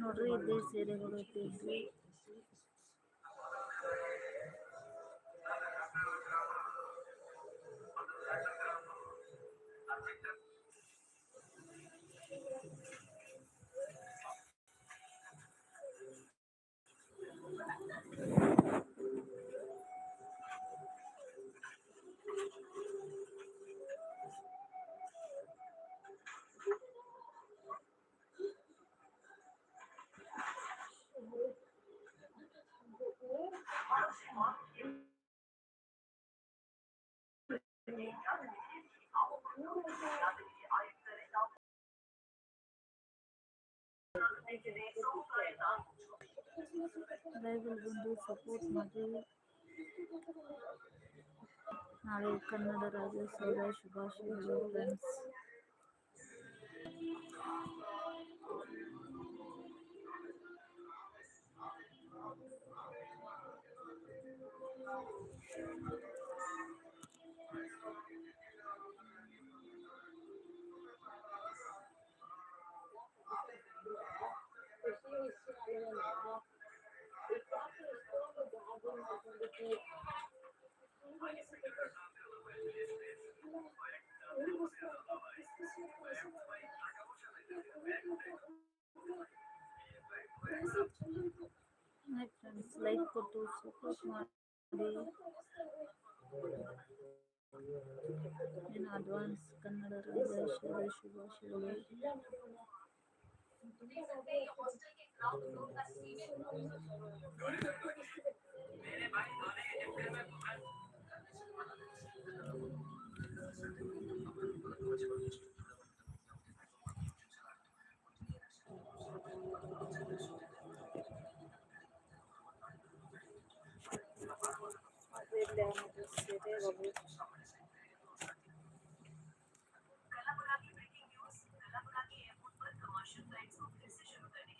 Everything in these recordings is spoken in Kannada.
ನೋಡ್ರಿ ಇದೇ ಸೀರೆಗಳು ಇಟ್ಟಿದ್ವಿ ಲೈವಲ್ಲಿ ಬಂದು ಸಪೋರ್ಟ್ ಮಾಡಿ ನಾಳೆ ಕನ್ನಡ ರಾಜ್ಯೋತ್ಸವದ ಶುಭಾಶಯಗಳು ಫ್ರೆಂಡ್ಸ್ ಹಾಯ್ ಫ್ರೆಂಡ್ಸ್ ಲೈಕ್ ಕೊಟ್ಟು ಸಪೋರ್ಟ್ ಮಾಡಿ ಇನ್ನು ಅಡ್ವಾನ್ಸ್ ಕನ್ನಡ ರಾಜ್ಯೋತ್ಸವದ ಶುಭಾಶಯಗಳು मेरे भाई धोने के चक्कर में कलापुरा की ब्रेकिंग न्यूज़ कलापुरा के एयरपोर्ट पर कमर्शियल फ्लाइट्स को फिर से शुरू करने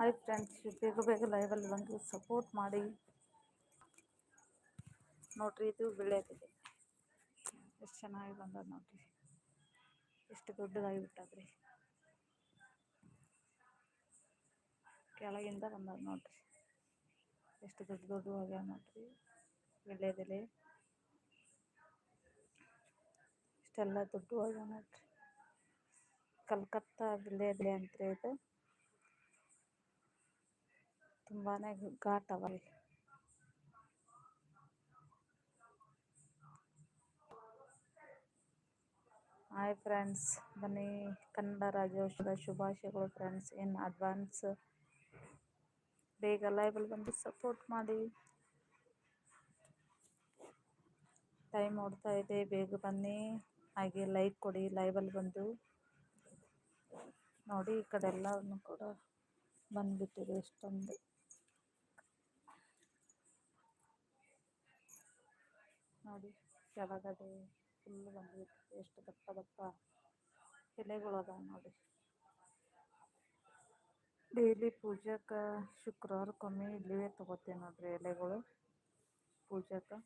ಹಾಯ್ ಫ್ರೆಂಡ್ಸ್, ಬೇಗ ಬೇಗ ಲೈವಲ್ಲಿ ಬಂದು ಸಪೋರ್ಟ್ ಮಾಡಿ. ನೋಡ್ರಿ, ಇದು ಬೆಳೆದಿದೆ ಎಷ್ಟು ಚೆನ್ನಾಗಿ ಬಂದದ ನೋಡ್ರಿ. ಎಷ್ಟು ದೊಡ್ಡದಾಗಿ ಬಿಟ್ಟದ್ರಿ. ಕೆಳಗಿಂದ ಬಂದದ ನೋಡ್ರಿ. ಎಷ್ಟು ದೊಡ್ಡ ದೊಡ್ಡ ಆಗ್ಯಾವ ನೋಡ್ರಿ. ಬೆಳೆದೆಲೆ ಇಷ್ಟೆಲ್ಲ ದೊಡ್ಡ ಆಗ್ಯಾವ ನೋಡ್ರಿ. ಕಲ್ಕತ್ತಾ ಬೆಳೆದೆಲೆ ಅಂತ ಇದು. ತುಂಬಾನೇ ಘಾಟ್ ಅವ ಹಾಯ್ ಫ್ರೆಂಡ್ಸ್ ಬನ್ನಿ. ಕನ್ನಡ ರಾಜ್ಯೋತ್ಸವದ ಶುಭಾಶಯಗಳು ಫ್ರೆಂಡ್ಸ್ ಇನ್ ಅಡ್ವಾನ್ಸ್ ಬೇಗ ಲೈವಲ್ಲಿ ಬಂದು ಸಪೋರ್ಟ್ ಮಾಡಿ. ಟೈಮ್ ಓಡ್ತಾ ಇದೆ, ಬೇಗ ಬನ್ನಿ. ಹಾಗೆ ಲೈಕ್ ಕೊಡಿ ಲೈವಲ್ಲಿ ಬಂದು. ನೋಡಿ, ಈ ಕಡೆ ಎಲ್ಲವನ್ನು ಕೂಡ ಬಂದುಬಿಟ್ಟಿದೆ ಎಷ್ಟೊಂದು. ನೋಡಿ ಕೆಳಗಡೆ ಫುಲ್ ಬಂದಿತ್ತು ಎಷ್ಟು ದಪ್ಪ ದಪ್ಪ ಎಲೆಗಳು ಅದಾವೆ ನೋಡಿ. ಡೈಲಿ ಪೂಜಕ್ಕೆ ಶುಕ್ರವಾರಕ್ಕೊಮ್ಮೆ ಇಲ್ಲಿವೇ ತೊಗೋತೀನಿ ನೋಡ್ರಿ ಎಲೆಗಳು ಪೂಜೆಗೆ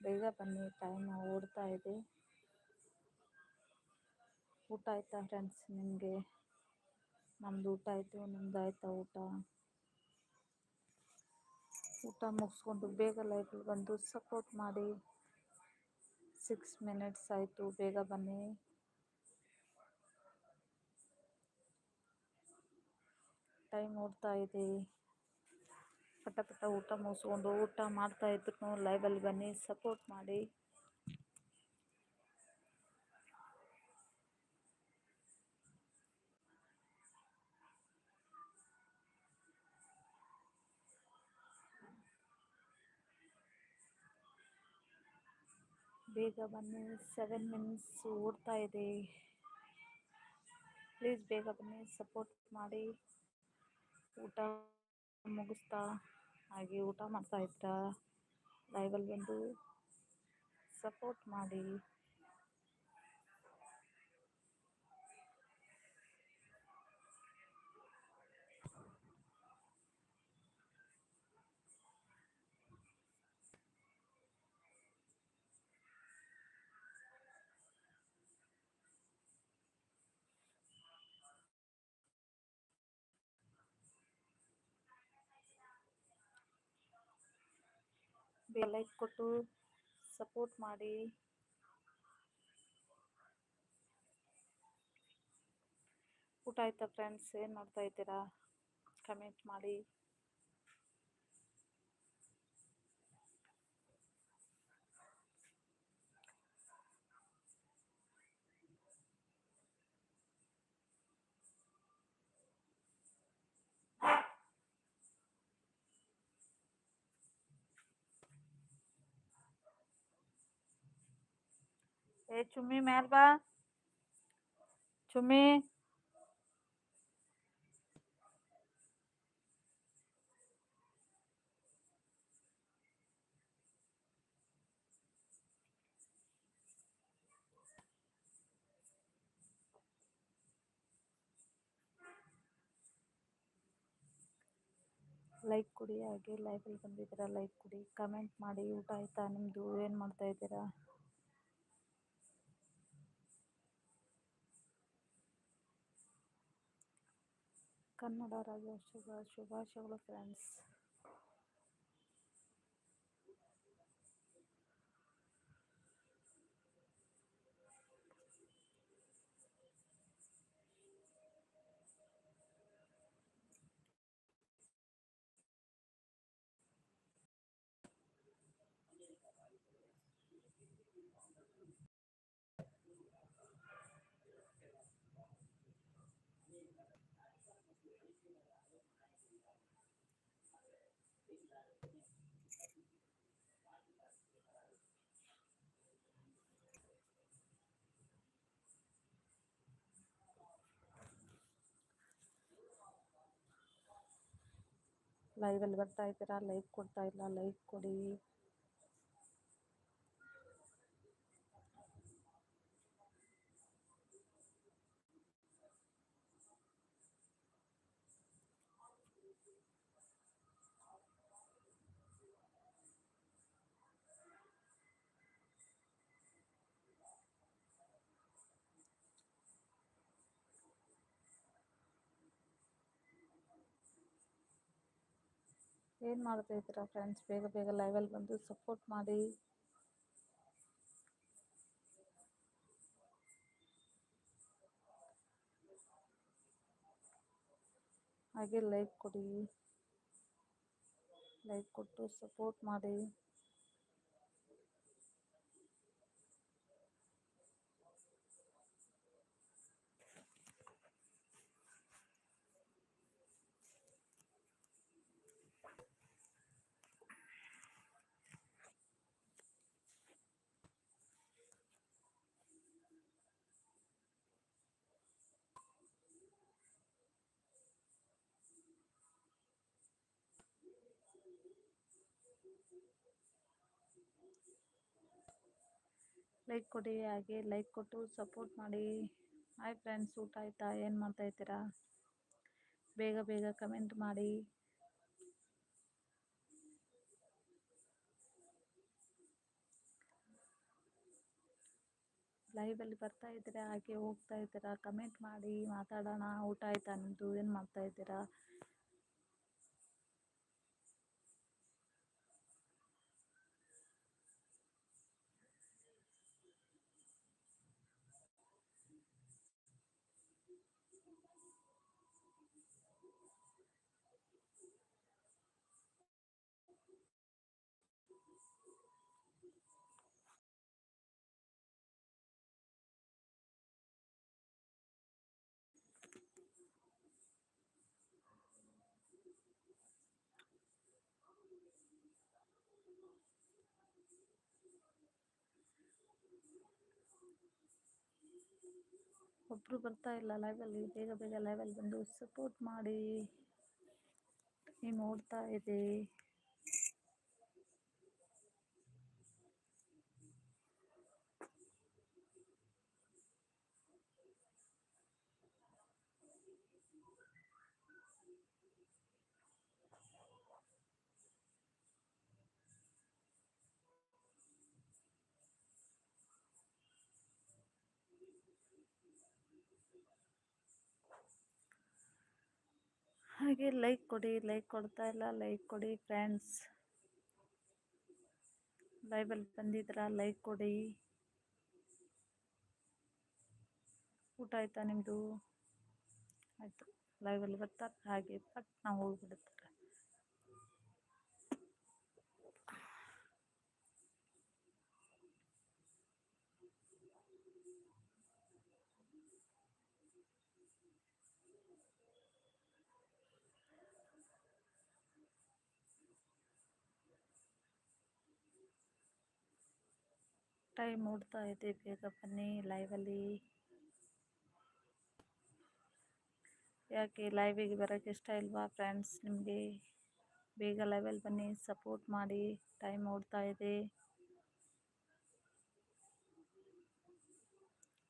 ಬೇಗ ಬನ್ನಿ ಟೈಮ್ ಓಡ್ತಾ ಇದೆ. ಊಟ ಆಯ್ತಾ ಫ್ರೆಂಡ್ಸ್ ನಿಮಗೆ? ನಮ್ಮದು ಊಟ ಆಯಿತು, ನಿಮ್ದು ಆಯ್ತಾ ಊಟ? ಊಟ ಮುಗಿಸ್ಕೊಂಡು ಬೇಗ ಲೈಫಲ್ಲಿ ಬಂದು ಸಪೋರ್ಟ್ ಮಾಡಿ. ಸಿಕ್ಸ್ ಮಿನಿಟ್ಸ್ ಆಯಿತು, ಬೇಗ ಬನ್ನಿ. ಟೈಮ್ ಓಡ್ತಾ ಇದೆ. ಪಟ ಪಟ ಊಟ ಮುಗಿಸ್ಕೊಂಡು ಊಟ ಮಾಡ್ತಾ ಇದ್ರು ಲೈವಲ್ಲಿ ಬನ್ನಿ ಸಪೋರ್ಟ್ ಮಾಡಿ. ಬೇಗ ಬನ್ನಿ. ಸೆವೆನ್ ಮಿನಿಟ್ಸ್ ಓಡ್ತಾ ಇದೆ. ಪ್ಲೀಸ್ ಬೇಗ ಬನ್ನಿ. ಸಪೋರ್ಟ್ ಮಾಡಿ. ಊಟ ಮುಗಿಸ್ತಾ. ಹಾಗೆ ಊಟ ಮಾಡ್ತಾ ಇದ್ರಾ ಲೈವಲ್ಲಿ ಬಂದು ಸಪೋರ್ಟ್ ಮಾಡಿ. ಲೈಕ್ ಕೊಟ್ಟು ಸಪೋರ್ಟ್ ಮಾಡಿ. ಊಟ ಆಯ್ತಾ ಫ್ರೆಂಡ್ಸ್ ಏನು ಮಾಡ್ತಾ ಇದ್ದೀರಾ? ಕಮೆಂಟ್ ಮಾಡಿ. ಏ ಚುಮ್ಮಿ ಮ್ಯಾಲ್ ಬಾ ಚುಮ್ಮಿ ಲೈಕ್ ಕೊಡಿ ಹಾಗೆ ಲೈವಲ್ಲಿ ಬಂದಿದ್ದೀರಾ ಲೈಕ್ ಕೊಡಿ ಕಮೆಂಟ್ ಮಾಡಿ, ಊಟ ಆಯ್ತಾ? ನಿಮ್ಮದು ಏನು ಮಾಡ್ತಾ ಇದ್ದೀರಾ? ಕನ್ನಡ ರಾಜ್ಯೋತ್ಸವ ಶುಭಾಶಯಗಳು ಫ್ರೆಂಡ್ಸ್ ಲೈವಲ್ಲಿ ಬರ್ತಾ ಇದ್ದೀರಾ? ಲೈಕ್ ಕೊಡ್ತಾ ಇಲ್ಲ ಲೈಕ್ ಕೊಡಿ. ಏನು ಮಾಡ್ತಾ ಇದ್ದೀರಾ ಫ್ರೆಂಡ್ಸ್ ಬೇಗ ಬೇಗ ಲೈವಲ್ಲಿ ಬಂದು ಸಪೋರ್ಟ್ ಮಾಡಿ. ಹಾಗೆ ಲೈಕ್ ಕೊಡಿ. ಲೈಕ್ ಕೊಟ್ಟು ಸಪೋರ್ಟ್ ಮಾಡಿ. ಲೈಕ್ ಕೊಡಿ, ಹಾಗೆ ಲೈಕ್ ಕೊಟ್ಟು ಸಪೋರ್ಟ್ ಮಾಡಿ. ಹಾಯ್ ಫ್ರೆಂಡ್ಸ್ ಊಟ ಆಯಿತಾ? ಏನು ಮಾಡ್ತಾ ಇದ್ದೀರಾ? ಬೇಗ ಬೇಗ ಕಮೆಂಟ್ ಮಾಡಿ. ಲೈವಲ್ಲಿ ಬರ್ತಾ ಇದ್ದೀರಾ? ಹಾಗೆ ಹೋಗ್ತಾ ಇದ್ದೀರಾ? ಕಮೆಂಟ್ ಮಾಡಿ, ಮಾತಾಡೋಣ. ಊಟ ಆಯಿತಾ ನಿಮ್ಮದು ಏನು ಮಾಡ್ತಾ ಇದ್ದೀರಾ? ಒಬ್ಬರು ಬರ್ತಾ ಇಲ್ಲ ಲೈವಲ್ಲಿ ಬೇಗ ಬೇಗ ಲೈವಲ್ಲಿ ಬಂದು ಸಪೋರ್ಟ್ ಮಾಡಿ. ನೀವು ನೋಡ್ತಾ ಇದೆ ಹಾಗೆ ಲೈಕ್ ಕೊಡಿ ಲೈಕ್ ಕೊಡ್ತಾ ಇಲ್ಲ ಲೈಕ್ ಕೊಡಿ ಫ್ರೆಂಡ್ಸ್ ಲೈವಲ್ಲಿ ಬಂದಿದ್ರ ಲೈಕ್ ಕೊಡಿ. ಊಟ ಆಯಿತಾ ನಿಮ್ಮದು ಆಯಿತು. ಲೈವಲ್ಲಿ ಬರ್ತಾರೆ ಹಾಗೆ ಪಟ್ ನಾವು ಹೋಗ್ಬಿಡುತ್ತಾರೆ ಟೈಮ್ ಓಡ್ತಾ ಇದೆ ಬೇಗ ಬನ್ನಿ ಲೈವಲ್ಲಿ ಯಾಕೆ ಲೈವಿಗೆ ಬರೋಕ್ಕೆ ಇಷ್ಟ ಇಲ್ವಾ ಫ್ರೆಂಡ್ಸ್ ನಿಮಗೆ? ಬೇಗ ಲೈವಲ್ಲಿ ಬನ್ನಿ ಸಪೋರ್ಟ್ ಮಾಡಿ ಟೈಮ್ ಓಡ್ತಾ ಇದೆ.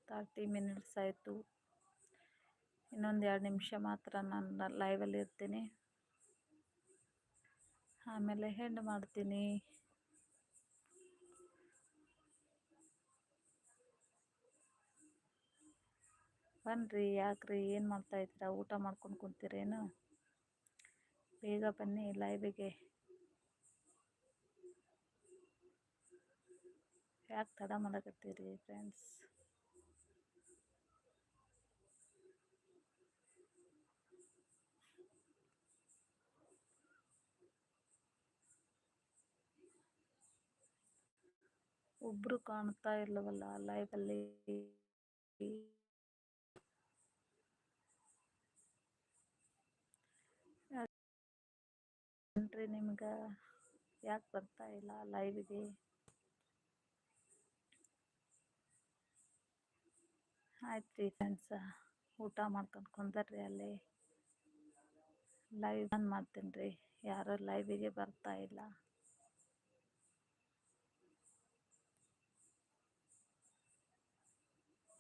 ತರ್ಟಿ ಮಿನಿಟ್ಸ್ ಆಯಿತು. ಇನ್ನೊಂದು ಎರಡು ನಿಮಿಷ ಮಾತ್ರ ನಾನು ಲೈವಲ್ಲಿ ಇರ್ತೀನಿ. ಆಮೇಲೆ ಹೆಂಡ್ ಮಾಡ್ತೀನಿ. ಬನ್ನಿರಿ ಯಾಕ್ರಿ, ಏನು ಮಾಡ್ತಾಯಿದ್ದೀರಾ ಊಟ ಮಾಡ್ಕೊಂಡು ಕುಂತೀರೇನು? ಬೇಗ ಬನ್ನಿ ಲೈವಿಗೆ ಯಾಕೆ ತಡ ಮಾಡಕತ್ತೀರಿ ಫ್ರೆಂಡ್ಸ್ ಒಬ್ರು ಕಾಣ್ತಾ ಇಲ್ಲವಲ್ಲ ಲೈವಲ್ಲಿ ಯಾಕ್ರಿ ನಿಮ್ಗೆ ಯಾಕೆ ಬರ್ತಾ ಇಲ್ಲ ಲೈವಿಗೆ ಆಯ್ತು ರೀ ಫ್ರೆಂಡ್ಸ ಊಟ ಮಾಡ್ಕೊಂಡು ಕುಂದರ್ರಿ ಅಲ್ಲಿ. ಲೈವ್ ಬಂದ್ ಮಾಡ್ತೀನಿ ರೀ, ಯಾರು ಲೈವಿಗೆ ಬರ್ತಾ ಇಲ್ಲ.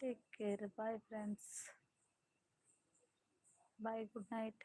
Take care bye friends bye good night